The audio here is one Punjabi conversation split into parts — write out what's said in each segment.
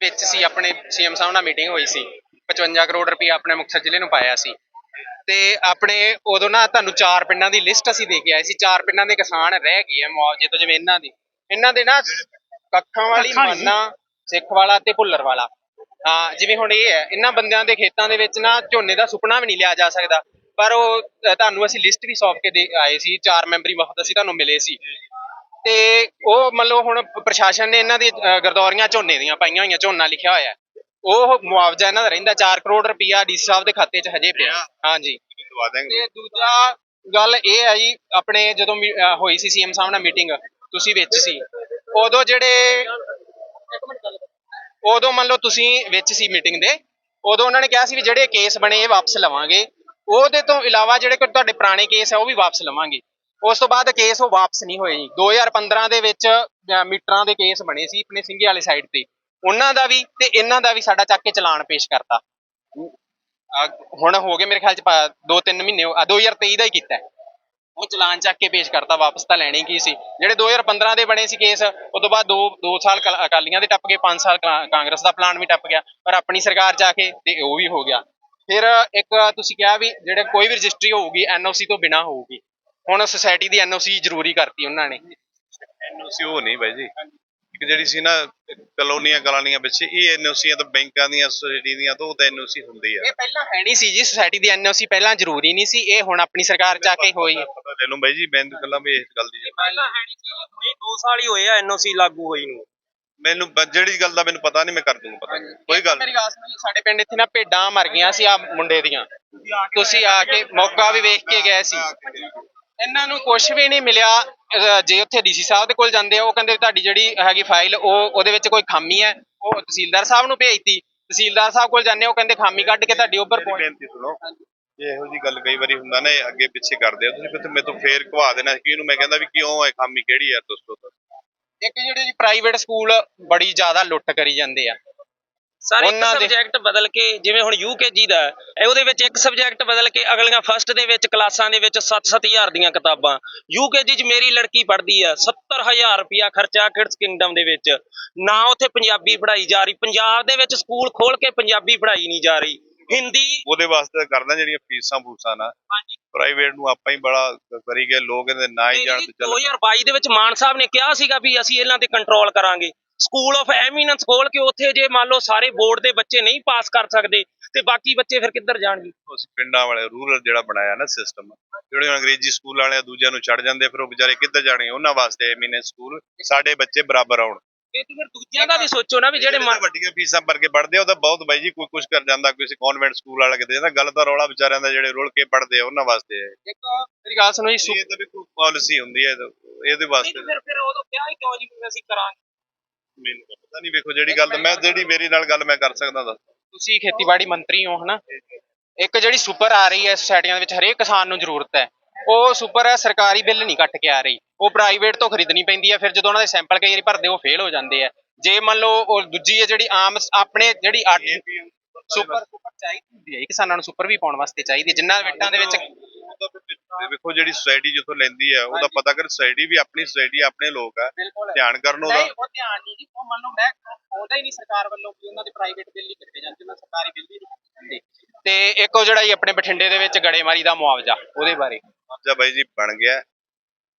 ਵਿੱਚ ਸੀ ਆਪਣੇ ਸੀਐਮ ਸਾਹਿਬ ਨਾਲ ਮੀਟਿੰਗ ਹੋਈ ਸੀ। 55 ਕਰੋੜ ਰੁਪਏ ਆਪਣੇ ਮੁਕਤਸਰ ਜ਼ਿਲ੍ਹੇ ਨੂੰ ਪਾਇਆ ਸੀ। ਤੇ ਆਪਣੇ ਉਦੋਂ ਨਾ ਤੁਹਾਨੂੰ ਚਾਰ ਪਿੰਡਾਂ ਦੀ ਲਿਸਟ ਅਸੀਂ ਦੇ ਕੇ ਆਏ ਸੀ। ਚਾਰ ਪਿੰਡਾਂ ਦੇ ਕਿਸਾਨ ਰਹਿ ਗਏ ਆ ਮੁਆਵਜ਼ੇ ਤੋਂ ਜਿਵੇਂ ਇਹਨਾਂ ਦੀ। ਇਹਨਾਂ ਦੇ ਨਾ ਕੱਖਾਂ ਵਾਲੀ। ਮਾਨਾ ਸਿੱਖ ਵਾਲਾ ਤੇ ਭੁੱਲਰ ਵਾਲਾ। ਹਾਂ ਜਿਵੇਂ ਹੁਣ ਇਹ ਹੈ ਇਹਨਾਂ ਬੰਦਿਆਂ ਦੇ ਖੇਤਾਂ ਦੇ ਵਿੱਚ ਨਾ ਝੋਨੇ ਦਾ ਸੁਪਨਾ ਵੀ ਨਹੀਂ ਲਿਆ ਜਾ ਸਕਦਾ। ਪਰ ਉਹ ਤੁਹਾਨੂੰ ਅਸੀਂ ਲਿਸਟ ਵੀ ਸੌਂਪ ਕੇ ਦੇ ਆਏ ਸੀ। ਚਾਰ ਮੈਂਬਰੀ ਵਫਦ ਅਸੀਂ ਤੁਹਾਨੂੰ ਮਿਲੇ ਸੀ। ਤੇ ਉਹ ਮੰਨ ਲਓ ਹੁਣ ਪ੍ਰਸ਼ਾਸਨ ਨੇ ਇਹਨਾਂ ਦੀ ਅ, ਗਰਦੌਰੀਆਂ ਝੋਨੇ ਦੀਆਂ ਪਾਈਆਂ ਹੋਈਆਂ ਝੋਨਾ ਲਿਖਿਆ ਹੋਇਆ ਹੈ। ਉਹ ਮੁਆਵਜ਼ਾ ਇਹਨਾਂ ਦਾ ਰਹਿੰਦਾ 4 ਕਰੋੜ ਰੁਪਈਆ ਡੀਸੀ ਸਾਹਿਬ ਦੇ ਖਾਤੇ 'ਚ ਹਜੇ ਪਿਆ। ਹਾਂਜੀ। ਦਵਾ ਦਾਂਗੇ ਤੇ ਦੂਜਾ ਗੱਲ ਇਹ ਹੈ ਜੀ ਆਪਣੇ ਜਦੋਂ ਮੀ- ਅਹ ਹੋਈ ਸੀ ਸੀਐਮ ਸਾਹਿਬ ਨਾਲ ਮੀਟਿੰਗ ਤੁਸੀਂ ਵਿੱਚ ਸੀ। ਉਦੋਂ ਜਿਹੜੇ ਉਦੋਂ ਮੰਨ ਲਓ ਤੁਸੀਂ ਵਿੱਚ ਸੀ ਮੀਟਿੰਗ ਦੇ ਉਦੋਂ ਉਹਨਾਂ ਨੇ ਕਿਹਾ ਸੀ ਵੀ ਜਿਹੜੇ ਕੇਸ ਬਣੇ ਇਹ ਵਾਪਸ ਲਵਾਂਗੇ। ਉਹਦੇ ਤੋਂ ਇਲਾਵਾ ਜਿਹੜੇ ਕੋਈ ਤੁਹਾਡੇ ਪੁਰਾਣੇ ਕੇਸ ਆ ਉਹ ਵੀ ਵਾਪਸ ਲਵਾਂਗੇ। ਉਸ ਤੋਂ ਬਾਅਦ ਕੇਸ ਉਹ ਵਾਪਸ ਨਹੀਂ ਹੋਏ ਜੀ। 2015 ਦੇ ਵਿੱਚ ਮੀਟਰਾਂ ਦੇ ਕੇਸ ਬਣੇ ਸੀ ਆਪਣੇ ਸਿੰਘੇ ਵਾਲੇ ਸਾਈਡ ਤੇ। ਉਹਨਾਂ ਦਾ ਵੀ ਤੇ ਇਹਨਾਂ ਦਾ ਵੀ ਸਾਡਾ ਚੱਕ ਕੇ ਚਲਾਨ ਪੇਸ਼ ਕਰਤਾ। ਹੁਣ ਹੋ ਗਏ ਮੇਰੇ ਖਿਆਲ ਚ 2-3 ਮਹੀਨੇ ਹੋ- ਅਹ 2023 ਦਾ ਹੀ ਕੀਤਾ ਉਹ ਚਲਾਨ ਚੱਕ ਕੇ ਪੇਸ਼ ਕਰਤਾ, ਵਾਪਸ ਤਾਂ ਲੈਣੇ ਕੀ ਸੀ। ਜਿਹੜੇ 2015 ਦੇ ਬਣੇ ਸੀ ਕੇਸ ਉਸ ਤੋਂ ਬਾਅਦ 2 2 ਸਾਲ ਕਲ- ਅਕਾਲੀਆਂ ਦੇ ਟੱਪ ਗਏ 5 ਸਾਲ ਕਾ- ਕਾਂਗਰਸ ਦਾ ਪਲਾਨ ਵੀ ਟੱਪ ਗਿਆ। ਪਰ ਆਪਣੀ ਸਰਕਾਰ ਜਾ ਕੇ ਤੇ ਉਹ ਵੀ ਹੋ ਗਿਆ। ਫਿਰ ਇੱਕ ਤੁਸੀਂ ਕਿਹਾ ਵੀ ਜਿਹੜੇ ਕੋਈ ਵੀ ਰਜਿਸਟਰੀ ਹੋਊਗੀ ਐਨਓਸੀ ਤੋਂ ਬਿਨਾ ਹੋਊਗੀ। ਹੁਣ ਸੁਸਾਇਟੀ ਦੀ ਐਨਓਸੀ ਜ਼ਰੂਰੀ ਕਰਤੀ ਉਹਨਾਂ ਨੇ। ਐਨਓਸੀ ਉਹ ਨਹੀਂ ਬਾਈ ਜੀ। ਇੱਕ ਜਿਹੜੀ ਸੀ ਨਾ ਕਲੋਨੀਆਂ ਕਲਾਨੀਆਂ ਪਿੱਛੇ ਇਹ ਐਨਓਸੀਆਂ ਤਾਂ ਬੈਂਕਾਂ ਦੀਆਂ ਸੋਸਾਇਟੀ ਦੀਆਂ ਤਾਂ ਉਹ ਤਾਂ ਐਨਓਸੀ ਹੁੰਦੀ ਆ। ਇਹ ਪਹਿਲਾਂ ਹੈ ਨਹੀਂ ਸੀ ਜੀ ਸੁਸਾਇਟੀ ਦੀ ਐਨਓਸੀ ਪਹਿਲਾਂ ਜ਼ਰੂਰੀ ਨਹੀਂ ਸੀ ਇਹ ਹੁਣ ਆਪਣੀ ਸਰਕਾਰ ਜਾ ਕੇ ਹੋਈ। ਪਤਾ ਲੈ ਲਓ ਬਾਈ ਜੀ ਮੈਂ ਤਾਂ ਗੱਲਾਂ ਵੀ ਇਸ ਗੱਲ ਦੀ ਪਹਿਲਾਂ ਹੈ ਨਹੀਂ ਸੀ ਹੁਣੇ 2 ਸਾਲ ਹੀ ਹੋਏ ਆ ਐਨਓਸੀ ਲਾਗੂ ਹੋਈ ਨੂੰ। ਮੈਨੂੰ ਜਿਹੜੀ ਗੱਲ ਦਾ ਮੈਨੂੰ ਪਤਾ ਨਹੀਂ ਮੈਂ ਕਰ ਦੂੰਗਾ ਪਤਾ। ਕੋਈ ਗੱਲ ਮੇਰੀ ਗੱਲ ਸੁਣੋ ਜੀ, ਸਾਡੇ ਪਿੰਡ ਇੱਥੇ ਨਾ ਭੇਡਾਂ ਮਰ ਗਈਆਂ ਸੀ ਆ ਮੁੰਡੇ ਦੀਆਂ। ਤੁਸੀਂ ਆ ਕੇ ਮੌਕਾ ਵੀ ਵੇਖ ਕੇ ਗਏ ਸੀ। ਇਹਨਾਂ ਨੂੰ ਕੁਝ ਵੀ ਨਹੀਂ ਮਿਲਿਆ ਅਹ ਜੇ ਉੱਥੇ ਡੀਸੀ ਸਾਹਿਬ ਦੇ ਕੋਲ ਜਾਂਦੇ ਆ ਉਹ ਕਹਿੰਦੇ ਵੀ ਤੁਹਾਡੀ ਜਿਹੜੀ ਹੈਗੀ ਫਾਈਲ ਉਹ ਉਹਦੇ ਵਿੱਚ ਕੋਈ ਖਾਮੀ ਹੈ। ਉਹ ਤਹਿਸੀਲਦਾਰ ਸਾਹਿਬ ਨੂੰ ਭੇਜਤੀ। ਤਹਿਸੀਲਦਾਰ ਸਾਹਿਬ ਕੋਲ ਜਾਂਦੇ ਆ, ਉਹ ਕਹਿੰਦੇ ਖਾਮੀ ਕੱਢ ਕੇ ਤੁਹਾਡੀ ਉੱਪਰ ਮੇਰੀ ਬੇਨਤੀ ਸੁਣੋ। ਜੇ ਇਹੋ ਜੀ ਗੱਲ ਕਈ ਵਾਰੀ ਹੁੰਦਾ ਨਾ ਇਹ ਅੱਗੇ ਪਿੱਛੇ ਕਰਦੇ ਹੋ ਤੁਸੀਂ ਫਿਰ ਮੇਰੇ ਤੋਂ ਫੇਰ ਘਵਾ ਦੇਣਾ ਕਿ ਇਹਨੂੰ ਮੈਂ ਕਹਿੰਦਾ ਵੀ ਕਿਉਂ ਹੈ ਖਾਮੀ ਕਿਹੜੀ ਹੈ ਦੱਸੋ ਤਾਂ। ਇੱਕ ਜਿਹੜੇ ਜੀ ਪ੍ਰਾਈਵੇਟ ਸਕੂਲ ਬੜੀ ਜ਼ਿਆਦਾ ਲੁੱਟ ਕਰੀ ਜਾਂਦੇ ਆ। ਸਰ ਇੱਕ ਉਹਨਾਂ ਦੇ- ਸਬਜੈਕਟ ਬਦਲ ਕੇ ਜਿਵੇਂ ਹੁਣ ਯੂਕੇਜੀ ਦਾ ਹੈ, ਇਹ ਉਹਦੇ ਵਿੱਚ ਇੱਕ ਸਬਜੈਕਟ ਬਦਲ ਕੇ ਅਗਲੀਆਂ ਫਸਟ ਦੇ ਵਿੱਚ ਕਲਾਸਾਂ ਦੇ ਵਿੱਚ 7-7000 ਦੀਆਂ ਕਿਤਾਬਾਂ। ਯੂਕੇਜੀ 'ਚ ਮੇਰੀ ਲੜਕੀ ਪੜ੍ਹਦੀ ਆ 70000 ਰੁਪਿਆ ਖਰਚਾ ਕਿਡਸ ਕਿੰਗਡਮ ਦੇ ਵਿੱਚ। ਨਾ ਉੱਥੇ ਪੰਜਾਬੀ ਪੜ੍ਹਾਈ ਜਾ ਰਹੀ ਪੰਜਾਬ ਦੇ ਵਿੱਚ ਸਕੂਲ ਖੋਲ ਕੇ ਪੰਜਾਬੀ ਪੜ੍ਹਾਈ ਨਹੀਂ ਜਾ ਰਹੀ। ਹਿੰਦੀ ਉਹਦੇ ਵਾਸਤੇ ਕਰਦਾ ਜਿਹੜੀਆਂ ਫੀਸਾਂ ਫੂਸਾਂ ਨਾ। ਹਾਂਜੀ। ਪ੍ਰਾਈਵੇਟ ਨੂੰ ਆਪਾਂ ਹੀ ਬੜਾ ਕਰੀ ਗਏ ਲੋਕ ਇਹਦੇ ਨਾ ਹੀ ਜਾਣ ਤੇ ਚੱਲ। 2022 ਦੇ ਵਿੱਚ ਮਾਨ ਸਾਹਿਬ ਨੇ ਕਿਹਾ ਸੀਗਾ ਵੀ ਅਸੀਂ ਇਹਨਾਂ ਤੇ ਕੰਟਰੋਲ ਕਰਾਂਗੇ। ਸਕੂਲ ਆਫ ਐਮੀਨੈਂਸ ਖੋਲ ਕੇ ਉੱਥੇ ਜੇ ਮੰਨ ਲਓ ਸਾਰੇ ਬੋਰਡ ਦੇ ਬੱਚੇ ਨਹੀਂ ਪਾਸ ਕਰ ਸਕਦੇ ਤੇ ਬਾਕੀ ਬੱਚੇ ਫਿਰ ਕਿੱਧਰ ਜਾਣਗੇ? ਉਸ ਪਿੰਡਾਂ ਵਾਲੇ ਰੂਰਲ ਜਿਹੜਾ ਬਣਾਇਆ ਨਾ ਸਿਸਟਮ ਜਿਹੜੇ ਅੰਗਰੇਜ਼ੀ ਸਕੂਲ ਵਾਲੇ ਦੂਜਿਆਂ ਨੂੰ ਛੱਡ ਜਾਂਦੇ ਫਿਰ ਉਹ ਵਿਚਾਰੇ ਕਿੱਧਰ ਜਾਣਗੇ ਉਹਨਾਂ ਵਾਸਤੇ ਐਮੀਨੇ ਸਕੂਲ ਸਾਡੇ ਬੱਚੇ ਬਰਾਬਰ ਆਉਣ। ਇਹ ਤੇ ਫਿਰ ਦੂਜਿਆਂ ਦਾ ਵੀ ਸੋਚੋ ਨਾ ਵੀ ਜਿਹੜੇ ਵੱਡੀਆਂ ਫੀਸਾਂ ਭਰ ਕੇ ਪੜਦੇ ਆ ਉਹ ਤਾਂ ਬਹੁਤ ਬਾਈ ਜੀ ਕੋਈ ਕੁਝ ਕਰ ਜਾਂਦਾ ਕਿਸੇ ਕਨਵੈਂਟ ਸਕੂਲ ਵਾਲਾ ਕਿਤੇ ਜਾਂਦਾ ਗੱਲ ਤਾਂ ਰੌਲਾ ਵਿਚਾਰਿਆਂ ਦਾ ਜਿਹੜੇ ਰੁਲ ਕੇ ਪੜਦੇ ਆ ਉਹਨਾਂ ਵਾਸਤੇ ਹੈ ਇੱਕ ਮੇਰੀ ਗੱਲ ਸੁਣੋ ਜੀ ਇਹ ਤਾਂ ਵੀ ਕੋਈ ਪਾਲਿਸੀ ਹੁੰਦੀ ਹੈ ਇਹਦੇ ਵਾਸਤੇ। ਫਿਰ ਫਿਰ ਉਦੋਂ ਕਿਹਾ ਹੀ ਕਿਉਂ ਜੀ ਅਸੀਂ ਕਰਾਂਗੇ? ਮੈਨੂੰ ਤਾਂ ਪਤਾ ਨਹੀਂ ਵੇਖੋ ਜਿਹੜੀ ਗੱਲ ਤਾਂ ਮੈਂ ਜਿਹੜੀ ਮੇਰੀ ਨਾਲ ਗੱਲ ਮੈਂ ਕਰ ਸਕਦਾ ਦੱਸ ਤੁਸੀਂ ਖੇਤੀਬਾੜੀ ਮੰਤਰੀ ਹੋ ਹਨਾ? ਇੱਕ ਜਿਹੜੀ ਸੁਪਰ ਆ ਰਹੀ ਹੈ ਸੁਸਾਇਟੀਆਂ ਦੇ ਵਿੱਚ ਹਰੇਕ ਕਿਸਾਨ ਨੂੰ ਜ਼ਰੂਰਤ ਹੈ। ਉਹ ਸੁਪਰ ਹੈ ਸਰਕਾਰੀ ਬਿੱਲ ਨਹੀਂ ਕੱਟ ਕੇ ਆ ਰਹੀ। ਉਹ ਪ੍ਰਾਈਵੇਟ ਤੋਂ ਖਰੀਦਣੀ ਪੈਂਦੀ ਹੈ ਫਿਰ ਜਦੋਂ ਉਹਨਾਂ ਦੇ ਸੈਂਪਲ ਕਈ ਵਾਰੀ ਭਰਦੇ ਉਹ ਫੇਲ ਹੋ ਜਾਂਦੇ ਆ ਜੇ ਮੰਨ ਲਓ ਉਹ ਦੂਜੀ ਹੈ ਜਿਹੜੀ ਆਮ ਆਪਣੇ ਜਿਹੜੀ ਅੱਠ ਸੁਪਰ ਸੁਪਰ ਚਾਹੀਦੀ ਹੁੰਦੀ ਹੈ ਕਿਸਾਨਾਂ ਨੂੰ ਸੁਪਰ ਵੀ ਪਾਉਣ ਵਾਸਤੇ ਚਾਹੀਦੀ ਹੈ। ਜਿੰਨਾ ਵੇਟਾਂ ਦੇ ਵਿੱਚ ਤੇ ਵੇਖੋ ਜਿਹੜੀ ਸੁਸਾਇਟੀ ਜਿੱਥੋਂ ਲੈਂਦੀ ਹੈ ਉਹਦਾ ਪਤਾ ਕਰ ਸੁਸਾਇਟੀ ਵੀ ਆਪਣੀ ਸੁਸਾਇਟੀ ਆਪਣੇ ਲੋਕ ਆ ਬਿਲਕੁਲ। ਧਿਆਨ ਕਰਨ ਉਹਦਾ। ਨਹੀਂ ਉਹ ਧਿਆਨ ਨਹੀਂ ਜੀ ਉਹ ਮੰਨ ਲਓ ਮੈਂ ਉਹਦਾ ਹੀ ਨਹੀਂ ਸਰਕਾਰ ਵੱਲੋਂ ਵੀ ਉਹਨਾਂ ਦੇ ਪ੍ਰਾਈਵੇਟ ਬਿੱਲ ਹੀ ਕੱਟੇ ਜਾਂਦੇ ਉਹਨਾਂ ਸਰਕਾਰੀ ਬਿੱਲ ਹੀ ਨਹੀਂ ਤੇ ਇੱਕ ਉਹ ਜਿਹੜਾ ਜੀ ਆਪਣੇ ਬਠਿੰਡੇ ਦੇ ਵਿੱਚ ਗੜੇਮਾਰੀ ਦਾ ਮੁਆਵਜ਼ਾ ਉਹਦੇ ਬਾਰੇ। ਮੁਆਵਜ਼ਾ ਬਾਈ ਜੀ ਬਣ ਗਿਆ।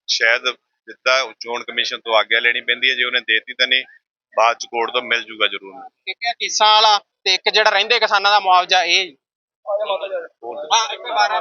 ਸ਼ਾਇਦ ਦਿੱਤਾ ਚੋਣ ਕਮਿਸ਼ਨ ਤੋਂ ਆਗਿਆ ਲੈਣੀ ਪੈਂਦੀ ਹੈ ਜੇ ਉਹਨੇ ਦੇਤੀ ਤਾਂ ਨਹੀਂ ਬਾਅਦ ਚ ਕੋਰਟ ਤੋਂ ਮਿਲ ਜੂਗਾ ਜ਼ਰੂਰ। ਇੱਕ ਹੈ ਕਿਸਾਨ ਵਾਲਾ ਤੇ ਇੱਕ ਜਿਹੜਾ ਰਹਿੰਦੇ ਕਿਸਾਨਾਂ ਦਾ ਮੁਆਵਜ਼ਾ ਇਹ? ਹਾਂ ਇੱਕ ਵਾਰ